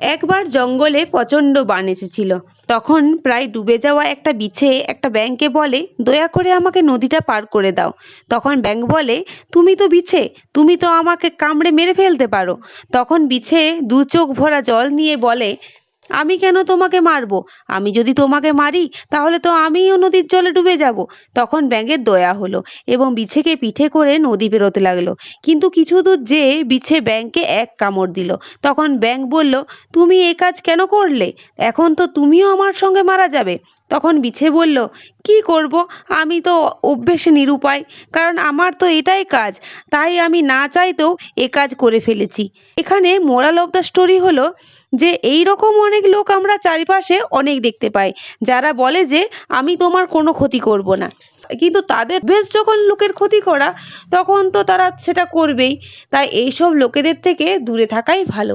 একবার জঙ্গলে প্রচণ্ড বান এসেছিল। তখন প্রায় ডুবে যাওয়া একটা বিছে একটা ব্যাঙকে বলে, দয়া করে আমাকে নদীটা পার করে দাও। তখন ব্যাঙ বলে, তুমি তো বিছে, তুমি তো আমাকে কামড়ে মেরে ফেলতে পারো। তখন বিছে দু চোখ ভরা জল নিয়ে বলে আমি কেন তোমাকে মারবো? আমি যদি তোমাকে মারি, তাহলে তো আমিও নদীর জলে ডুবে যাব। তখন ব্যাঙের দয়া হলো এবং বিছেকে পিঠে করে নদী পেরোতে লাগল। কিন্তু কিছু দূর যেয়ে বিছে ব্যাঙকে এক কামড় দিল। তখন ব্যাঙ বলল, তুমি এ কাজ কেন করলে? এখন তো তুমিও আমার সঙ্গে মারা যাবে। তখন বিছে বলল, কি করব? আমি তো অভ্যেসে নিরুপায়, কারণ আমার তো এটাই কাজ। তাই আমি না চাইতেও এ কাজ করে ফেলেছি। এখানে মোরাল অফ দ্য স্টোরি হলো যে এই রকম অনেক লোক আমরা চারিপাশে অনেক দেখতে পাই, যারা বলে যে আমি তোমার কোনো ক্ষতি করব না। কিন্তু তাদের বেশ যখন লোকের ক্ষতি করা, তখন তো তারা সেটা করবেই। তাই এইসব লোকেদের থেকে দূরে থাকাই ভালো।